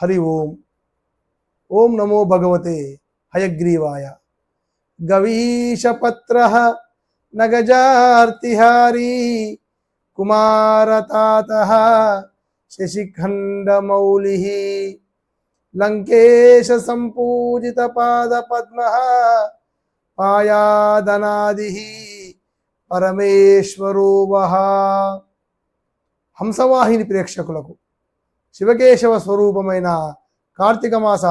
హరి ఓం. ఓం నమో భగవతే హయగ్రీవాయ. గవీషపత్ర నగజార్తిహారీ కుమారతాత శశిఖండమౌలి లంకేశ సంపూజిత పాద పద్మ పాయాదనాది పరమేశ్వరో వహ హంసవాహిని ప్రేక్షకులకు శివకేశవ స్వరూపమైన కార్తీక మాస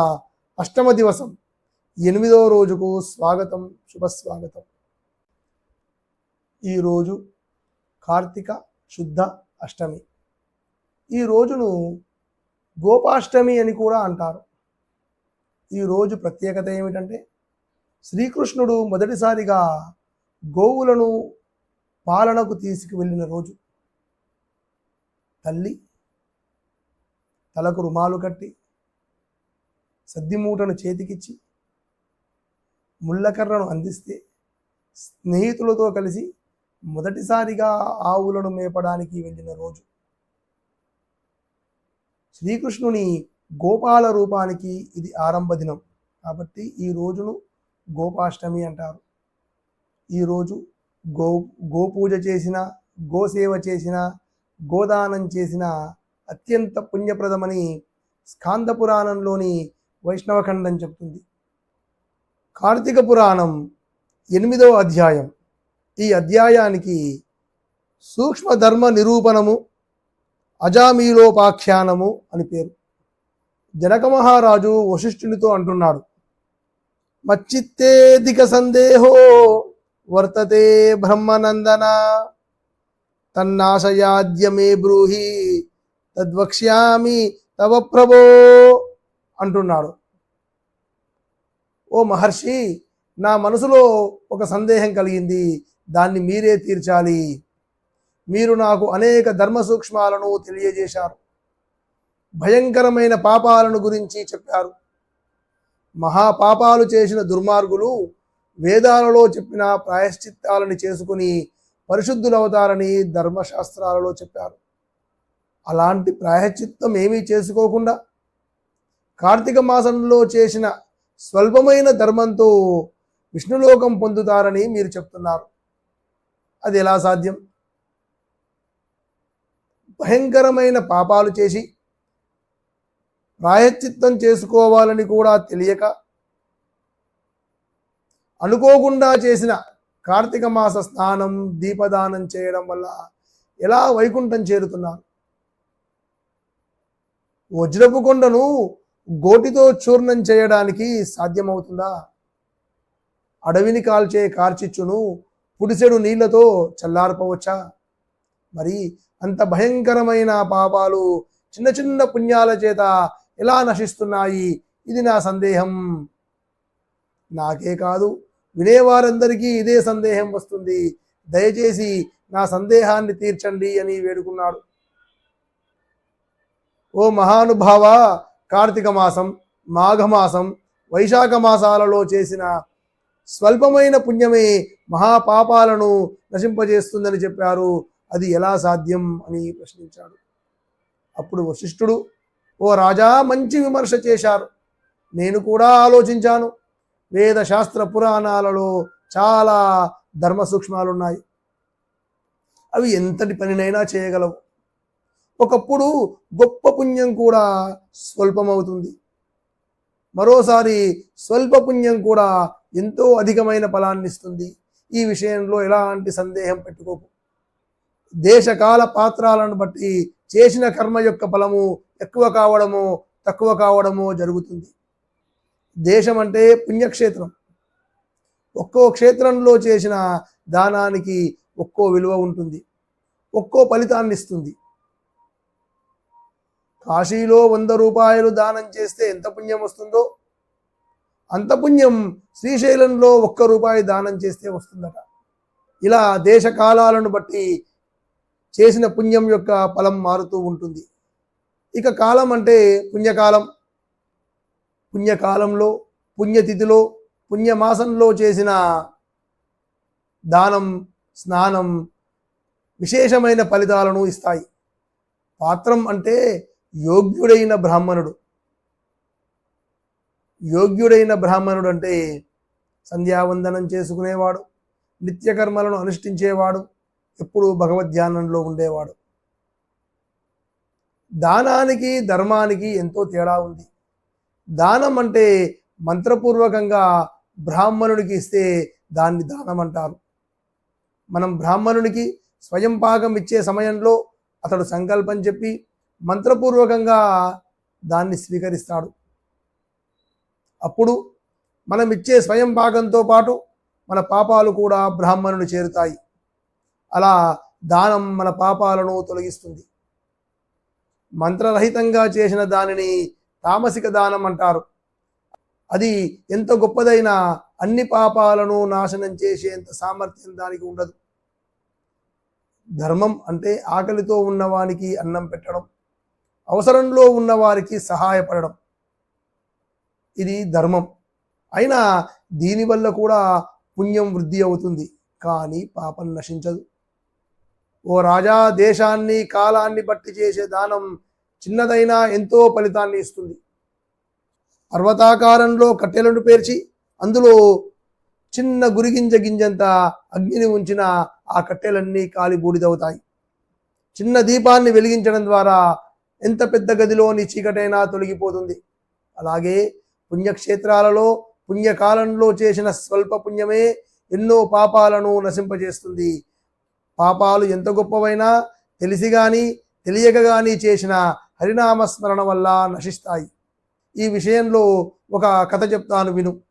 అష్టమ దివసం. ఎనిమిదవ రోజుకు స్వాగతం శుభస్వాగతం. ఈరోజు కార్తీక శుద్ధ అష్టమి. ఈ రోజును గోపాష్టమి అని కూడా అంటారు. ఈ రోజు ప్రత్యేకత ఏమిటంటే శ్రీకృష్ణుడు మొదటిసారిగా గోవులను పాలనకు తీసుకువెళ్ళిన రోజు. తల్లి తలకు రుమాలు కట్టి సద్దిమూటను చేతికిచ్చి ముళ్ళకర్రను అందిస్తే స్నేహితులతో కలిసి మొదటిసారిగా ఆవులను మేపడానికి వెళ్ళిన రోజు. శ్రీకృష్ణుని గోపాల రూపానికి ఇది ఆరంభ దినం కాబట్టి ఈ రోజును గోపాష్టమి అంటారు. ఈరోజు గో గోపూజ చేసిన గోసేవ చేసిన గోదానం చేసిన అత్యంత పుణ్యప్రదమని స్కాంద పురాణంలోని వైష్ణవఖండం చెప్తుంది కార్తీక పురాణం ఎనిమిదవ అధ్యాయం. ఈ అధ్యాయానికి సూక్ష్మధర్మ నిరూపణము అజామీలోపాఖ్యానము అని పేరు. జనక మహారాజు వశిష్ఠునితో అంటున్నాడు మచ్చిత్తేధిక సందేహో వర్తతే బ్రహ్మనందన తన్నాశయాద్యమే బ్రూహి తద్వక్ష్యామి తవ ప్రభో అంటున్నాడు. ఓ మహర్షి నా మనసులో ఒక సందేహం కలిగింది. దాన్ని మీరే తీర్చాలి. మీరు నాకు అనేక ధర్మ సూక్ష్మాలను తెలియజేశారు. భయంకరమైన పాపాలను గురించి చెప్పారు. మహాపాపాలు చేసిన దుర్మార్గులు వేదాలలో చెప్పిన ప్రాయశ్చిత్తాలని చేసుకుని పరిశుద్ధులవుతారని ధర్మశాస్త్రాలలో చెప్పారు. అలాంటి ప్రాయశ్చిత్తం ఏమీ చేసుకోకుండా కార్తీక మాసంలో చేసిన స్వల్పమైన ధర్మంతో విష్ణులోకం పొందుతారని మీరు చెప్తున్నారు. అది ఎలా సాధ్యం? భయంకరమైన పాపాలు చేసి ప్రాయశ్చిత్తం చేసుకోవాలని కూడా తెలియక అనుకోకుండా చేసిన కార్తీక మాస స్నానం దీపదానం చేయడం వల్ల ఎలా వైకుంఠం చేరుతున్నారు? వజ్రపు కొండను గోటితో చూర్ణం చేయడానికి సాధ్యమవుతుందా? అడవిని కాల్చే కార్చిచ్చును పుడిసెడు నీళ్ళతో చల్లార్పవచ్చా? మరి అంత భయంకరమైన పాపాలు చిన్న చిన్న పుణ్యాల చేత ఎలా నశిస్తున్నాయి? ఇది నా సందేహం. నాకే కాదు వినేవారందరికీ ఇదే సందేహం వస్తుంది. దయచేసి నా సందేహాన్ని తీర్చండి అని వేడుకున్నాడు. ఓ మహానుభావ కార్తీక మాసం మాఘమాసం వైశాఖ మాసాలలో చేసిన స్వల్పమైన పుణ్యమే మహాపాపాలను నశింపజేస్తుందని చెప్పారు. అది ఎలా సాధ్యం అని ప్రశ్నించాడు. అప్పుడు వశిష్ఠుడు ఓ రాజా మంచి విమర్శ చేశారు. నేను కూడా ఆలోచించాను. వేద శాస్త్ర పురాణాలలో చాలా ధర్మ సూక్ష్మాలున్నాయి అవి ఎంతటి పనినైనా చేయగలవు. ఒకప్పుడు గొప్ప పుణ్యం కూడా స్వల్పమవుతుంది. మరోసారి స్వల్ప పుణ్యం కూడా ఎంతో అధికమైన ఫలాన్ని ఇస్తుంది ఈ విషయంలో ఎలాంటి సందేహం పెట్టుకోకు. దేశకాల పాత్రాలను బట్టి చేసిన కర్మ యొక్క ఫలము ఎక్కువ కావడమో తక్కువ కావడమో జరుగుతుంది. దేశం అంటే పుణ్యక్షేత్రం. ఒక్కో క్షేత్రంలో చేసిన దానానికి ఒక్కో విలువ ఉంటుంది. ఒక్కో ఫలితాన్ని ఇస్తుంది కాశీలో వంద రూపాయలు దానం చేస్తే ఎంత పుణ్యం వస్తుందో? అంత పుణ్యం శ్రీశైలంలో ఒక్క రూపాయి దానం చేస్తే వస్తుందట. ఇలా దేశ కాలాలను బట్టి చేసిన పుణ్యం యొక్క ఫలం మారుతూ ఉంటుంది. ఇక కాలం అంటే పుణ్యకాలం. పుణ్యకాలంలో పుణ్యతిథిలో పుణ్యమాసంలో చేసిన దానం స్నానం విశేషమైన ఫలితాలను ఇస్తాయి. పాత్రం అంటే యోగ్యుడైన బ్రాహ్మణుడు. యోగ్యుడైన బ్రాహ్మణుడు అంటే సంధ్యావందనం చేసుకునేవాడు నిత్యకర్మలను అనుష్ఠించేవాడు ఎప్పుడూ భగవద్ధ్యానంలో ఉండేవాడు. దానానికి ధర్మానికి ఎంతో తేడా ఉంది. దానం అంటే మంత్రపూర్వకంగా బ్రాహ్మణుడికి ఇస్తే దాన్ని దానం అంటారు. మనం బ్రాహ్మణునికి స్వయం పాకం ఇచ్చే సమయంలో అతడు సంకల్పం చెప్పి మంత్రపూర్వకంగా దాన్ని స్వీకరిస్తాడు. అప్పుడు మనం ఇచ్చే స్వయం పాకంతో పాటు మన పాపాలు కూడా బ్రాహ్మణుని చేరుతాయి. అలా దానం మన పాపాలను తొలగిస్తుంది. మంత్రరహితంగా చేసిన దానిని తామసిక దానం అంటారు. అది ఎంత గొప్పదైనా అన్ని పాపాలను నాశనం చేసేంత సామర్థ్యం దానికి ఉండదు. ధర్మం అంటే ఆకలితో ఉన్నవానికి అన్నం పెట్టడం. అవసరంలో ఉన్నవారికి సహాయపడడం. ఇది ధర్మం. అయినా దీనివల్ల కూడా పుణ్యం వృద్ధి అవుతుంది. కానీ పాపం నశించదు. ఓ రాజా దేశాన్ని కాలాన్ని బట్టి చేసే దానం చిన్నదైనా ఎంతో ఫలితాన్ని ఇస్తుంది. పర్వతాకారంలో కట్టెలను పేర్చి అందులో చిన్న గురిగింజ గింజంత అగ్నిని ఉంచిన ఆ కట్టెలన్నీ కాలి బూడిదవుతాయి చిన్న దీపాన్ని వెలిగించడం ద్వారా ఎంత పెద్ద గదిలోని చీకటైనా తొలగిపోతుంది. అలాగే పుణ్యక్షేత్రాలలో పుణ్యకాలంలో చేసిన స్వల్ప పుణ్యమే ఎన్నో పాపాలను నశింపజేస్తుంది. పాపాలు ఎంత గొప్పవైనా తెలిసి గాని తెలియక గాని చేసిన హరినామస్మరణ వల్ల నశిస్తాయి. ఈ విషయంలో ఒక కథ చెప్తాను విను.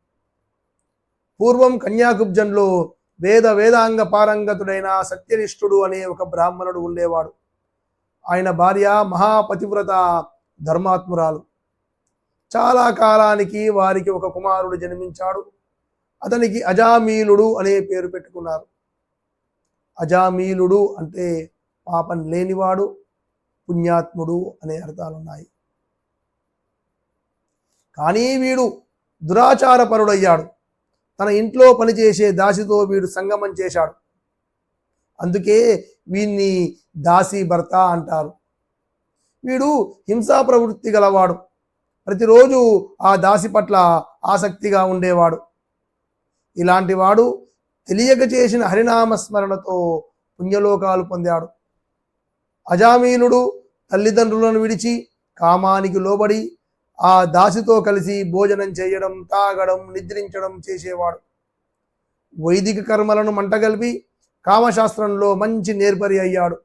పూర్వం కన్యాకుబ్జంలో వేద వేదాంగ పారంగతుడైన సత్యనిష్ఠుడు అనే ఒక బ్రాహ్మణుడు ఉండేవాడు. ఆయన భార్య మహాపతివ్రత ధర్మాత్మురాలు. చాలా కాలానికి వారికి ఒక కుమారుడు జన్మించాడు. అతనికి అజామీలుడు అనే పేరు పెట్టుకున్నారు. అజామీలుడు అంటే పాపం లేనివాడు పుణ్యాత్ముడు అనే అర్థాలు ఉన్నాయి కానీ వీడు దురాచారపరుడయ్యాడు. తన ఇంట్లో పనిచేసే దాసితో వీడు సంగమం చేశాడు. అందుకే వీణ్ణి దాసి భర్త అంటారు. వీడు హింసా ప్రవృత్తి గలవాడు. ప్రతిరోజు ఆ దాసి పట్ల ఆసక్తిగా ఉండేవాడు. ఇలాంటి వాడు తెలియక చేసిన హరినామస్మరణతో పుణ్యలోకాలు పొందాడు. అజామీనుడు తల్లిదండ్రులను విడిచి కామానికి లోబడి ఆ దాసితో కలిసి భోజనం చేయడం తాగడం నిద్రించడం చేసేవాడు. వైదిక కర్మలను మంటగలిపి కామశాస్త్రంలో మంచి నేర్పరి అయ్యాడు.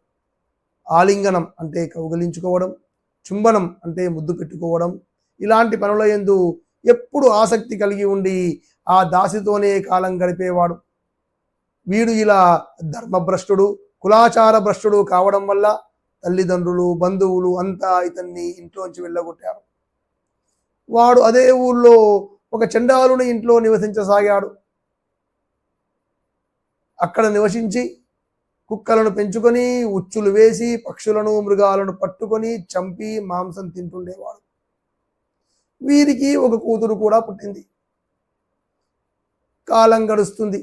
ఆలింగనం అంటే కౌగలించుకోవడం చుంబనం అంటే ముద్దు పెట్టుకోవడం ఇలాంటి పనుల ఎందు ఎప్పుడు ఆసక్తి కలిగి ఉండి ఆ దాసితోనే కాలం గడిపేవాడు. వీడు ఇలా ధర్మభ్రష్టుడు కులాచార భ్రష్టుడు కావడం వల్ల తల్లిదండ్రులు బంధువులు అంతా ఇతన్ని ఇంట్లోంచి వెళ్ళగొట్టారు. వాడు అదే ఊళ్ళో ఒక చండాలుని ఇంట్లో నివసించసాగాడు. అక్కడ నివసించి కుక్కలను పెంచుకొని ఉచ్చులు వేసి పక్షులను మృగాలను పట్టుకొని చంపి మాంసం తింటుండేవాడు. వీరికి ఒక కూతురు కూడా పుట్టింది. కాలం గడుస్తుంది.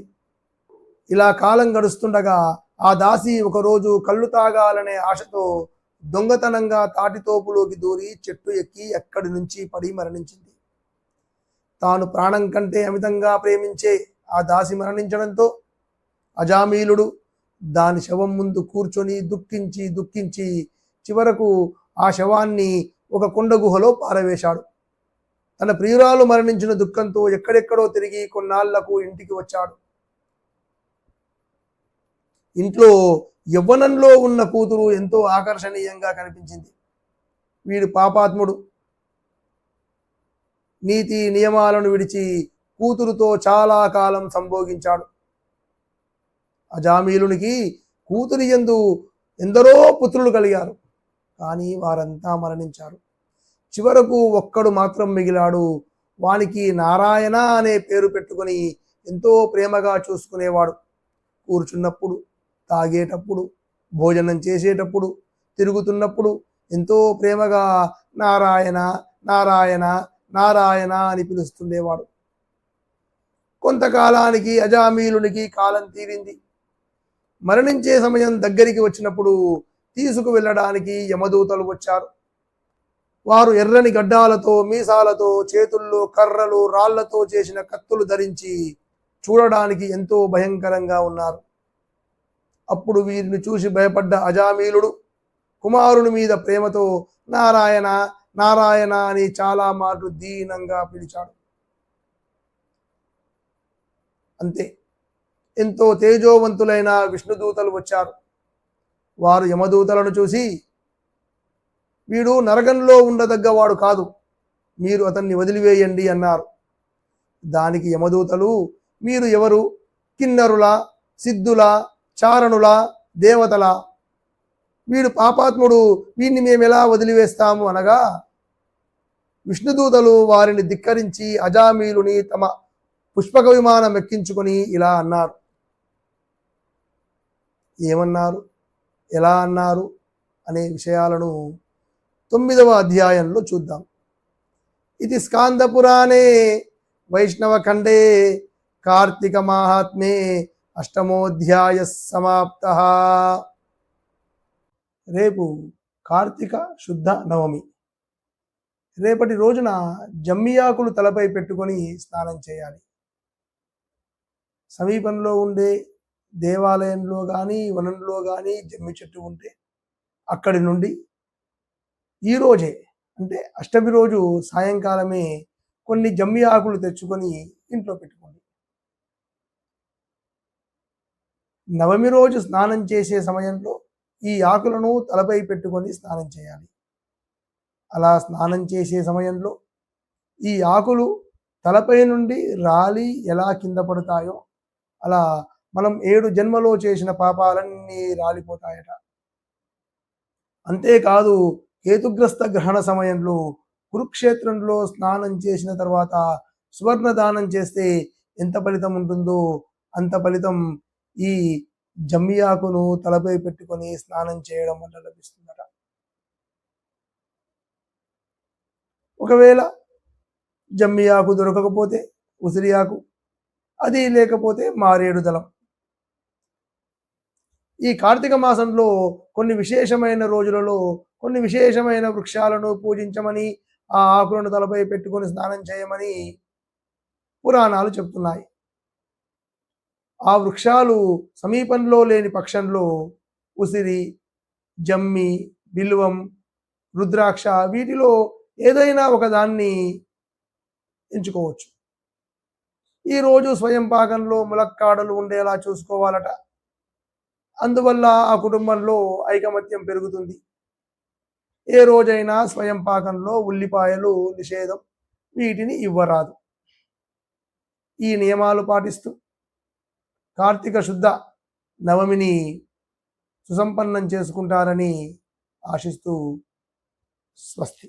ఇలా కాలం గడుస్తుండగా ఆ దాసి ఒకరోజు కళ్ళు తాగాలనే ఆశతో దొంగతనంగా తాటితోపులోకి దూరి చెట్టు ఎక్కి ఎక్కడి నుంచి పడి మరణించింది. తాను ప్రాణం కంటే అమితంగా ప్రేమించే ఆ దాసి మరణించడంతో అజామీలుడు దాని శవం ముందు కూర్చొని దుఃఖించి దుఃఖించి చివరకు ఆ శవాన్ని ఒక కొండ గుహలో పారవేశాడు. తన ప్రియురాలు మరణించిన దుఃఖంతో ఎక్కడెక్కడో తిరిగి కొన్నాళ్ళకు ఇంటికి వచ్చాడు. ఇంట్లో యవ్వనంలో ఉన్న కూతురు ఎంతో ఆకర్షణీయంగా కనిపించింది. వీడు పాపాత్ముడు. నీతి నియమాలను విడిచి కూతురుతో చాలా కాలం సంభోగించాడు. అజామీలునికి కూతురి ఎందు ఎందరో పుత్రులు కలిగారు. కానీ వారంతా మరణించారు. చివరకు ఒక్కడు మాత్రం మిగిలాడు. వానికి నారాయణ అనే పేరు పెట్టుకొని ఎంతో ప్రేమగా చూసుకునేవాడు. కూర్చున్నప్పుడు తాగేటప్పుడు భోజనం చేసేటప్పుడు తిరుగుతున్నప్పుడు ఎంతో ప్రేమగా నారాయణ నారాయణ నారాయణ అని పిలుస్తుండేవాడు. కొంతకాలానికి అజామీలునికి కాలం తీరింది. మరణించే సమయం దగ్గరికి వచ్చినప్పుడు తీసుకు వెళ్ళడానికి యమదూతలు వచ్చారు. వారు ఎర్రని గడ్డాలతో మీసాలతో చేతుల్లో కర్రలు రాళ్ళతో చేసిన కత్తులు ధరించి చూడడానికి ఎంతో భయంకరంగా ఉన్నారు. అప్పుడు వీరిని చూసి భయపడ్డ అజామీలుడు కుమారుని మీద ప్రేమతో నారాయణ నారాయణ అని చాలా మాటలు దీనంగా పిలిచాడు. అంతే. ఎంతో తేజోవంతులైన విష్ణుదూతలు వచ్చారు. వారు యమదూతలను చూసి వీడు నరకంలో ఉండదగ్గవాడు కాదు మీరు అతన్ని వదిలివేయండి అన్నారు. దానికి యమదూతలు మీరు ఎవరు? కిన్నరుల సిద్ధుల చారణుల దేవతల వీడు పాపాత్ముడు వీడిని మేము ఎలా వదిలివేస్తాము? అనగా విష్ణుదూతలు వారిని ధిక్కరించి అజామీలుని తమ పుష్పక విమానం ఎక్కించుకొని ఇలా అన్నారు. ఏమన్నారు? ఎలా అన్నారు? అనే విషయాలను తొమ్మిదవ అధ్యాయంలో చూద్దాం. ఇది స్కాందపురాణే వైష్ణవఖండే వైష్ణవ కార్తీక మాహాత్మ్యే అష్టమోధ్యాయ సమాప్త. రేపు కార్తీక శుద్ధ నవమి. రేపటి రోజున జమ్మియాకులు తలపై పెట్టుకొని స్నానం చేయాలి. సమీపంలో ఉండే దేవాలయంలో కానీ వనంలో కానీ జమ్మి చెట్టు ఉంటే అక్కడి నుండి ఈరోజే అంటే అష్టమి రోజు సాయంకాలమే కొన్ని జమ్మి ఆకులు తెచ్చుకొని ఇంట్లో పెట్టుకోండి. నవమి రోజు స్నానం చేసే సమయంలో ఈ ఆకులను తలపై పెట్టుకొని స్నానం చేయాలి. అలా స్నానం చేసే సమయంలో ఈ ఆకులు తలపై నుండి రాలి ఎలా కింద పడతాయో అలా మనం ఏడు జన్మలో చేసిన పాపాలన్నీ రాలిపోతాయట. అంతేకాదు కేతుగ్రస్త గ్రహణ సమయంలో కురుక్షేత్రంలో స్నానం చేసిన తర్వాత సువర్ణ దానం చేస్తే ఎంత ఫలితం ఉంటుందో అంత ఫలితం ఈ జమ్మియాకును తలపై పెట్టుకొని స్నానం చేయడం వల్ల లభిస్తుందట. ఒకవేళ జమ్మియాకు దొరకకపోతే ఉసిరియాకు అది లేకపోతే మారేడు దళం. ఈ కార్తీక మాసంలో కొన్ని విశేషమైన రోజులలో కొన్ని విశేషమైన వృక్షాలను పూజించమని ఆ ఆకులను తలపై పెట్టుకొని స్నానం చేయమని పురాణాలు చెప్తున్నాయి. ఆ వృక్షాలు సమీపంలో లేని పక్షంలో ఉసిరి జమ్మి బిల్వం రుద్రాక్ష వీటిలో ఏదైనా ఒక దాన్ని ఎంచుకోవచ్చు ఈరోజు స్వయం పాకంలో ములక్కాడలు ఉండేలా చూసుకోవాలట. అందువల్ల ఆ కుటుంబంలో ఐకమత్యం పెరుగుతుంది. ఏ రోజైనా స్వయం పాకంలో ఉల్లిపాయలు నిషేధం వీటిని ఇవ్వరాదు. ఈ నియమాలు పాటిస్తూ కార్తీక శుద్ధ నవమిని సుసంపన్నం చేసుకుంటారని ఆశిస్తూ స్వస్తి.